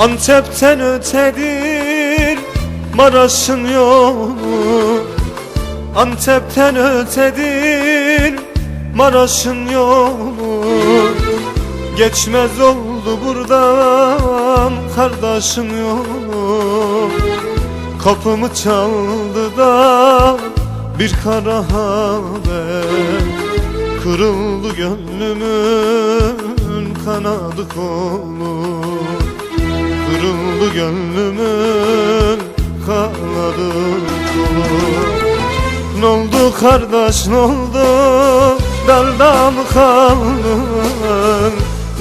Antep'ten ötedir Maraş'ın yolu. Antep'ten ötedir Maraş'ın yolu. Geçmez oldu buradan kardeşin yolu. Kapımı çaldı da bir kara haber. Kırıldı gönlümün kanadı kolu Kırıldı gönlümün kanadı. Kolu Ne oldu kardeş ne oldu? Darda mı kaldın?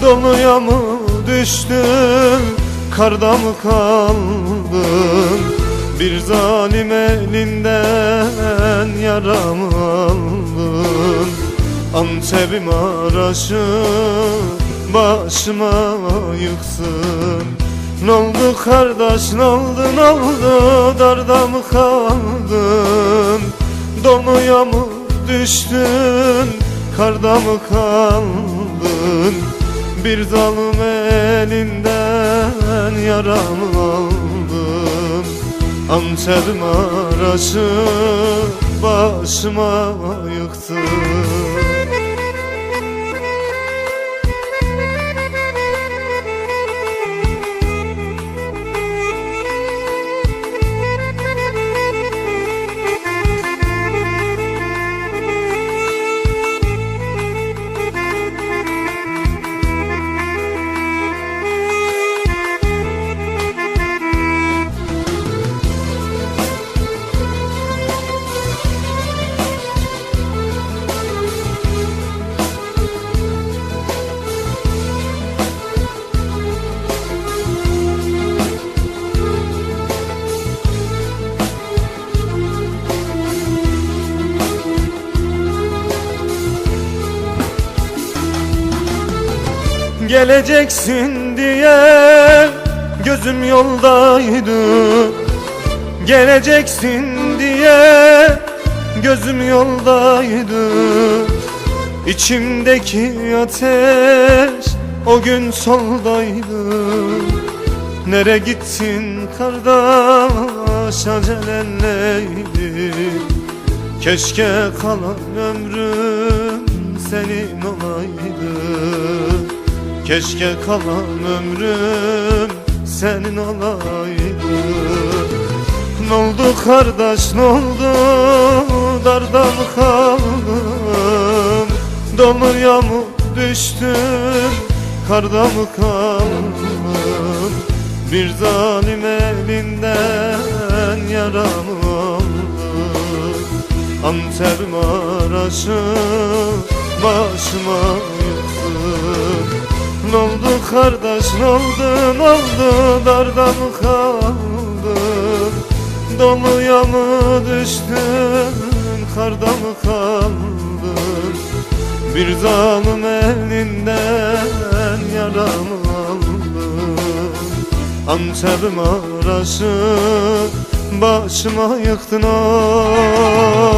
Doluya mı düştün? Karda mı kaldın? Bir zalim elinden yaramı aldın. Antep'im araşı başıma yıksın Ne oldu kardeş ne oldu ne oldu? Darda mı kaldın? Doluya mı düştün? Karda mı kaldın? Bir zalim elinden yaramı aldım Antep'im araşı başıma yıktı Geleceksin diye gözüm yoldaydı. Geleceksin diye gözüm yoldaydı. İçimdeki ateş o gün soldaydı. Nere gittin kardeş acelenleydi Keşke kalan ömrüm senin olaydı Keşke kalan ömrüm senin olaydı. Ne oldu kardeş ne oldu? Darda mı kaldım Doluya mı düştüm karda mı kaldım Bir zalim elinden yaramı aldım Antep'im araşı başıma yıktı ne oldu kardeş ne oldu ne oldu? Darda mı kaldın Doluya mı düştün karda mı kaldın Bir zalim elinden yaramı aldım Antep'im araşı başıma yıktın oh.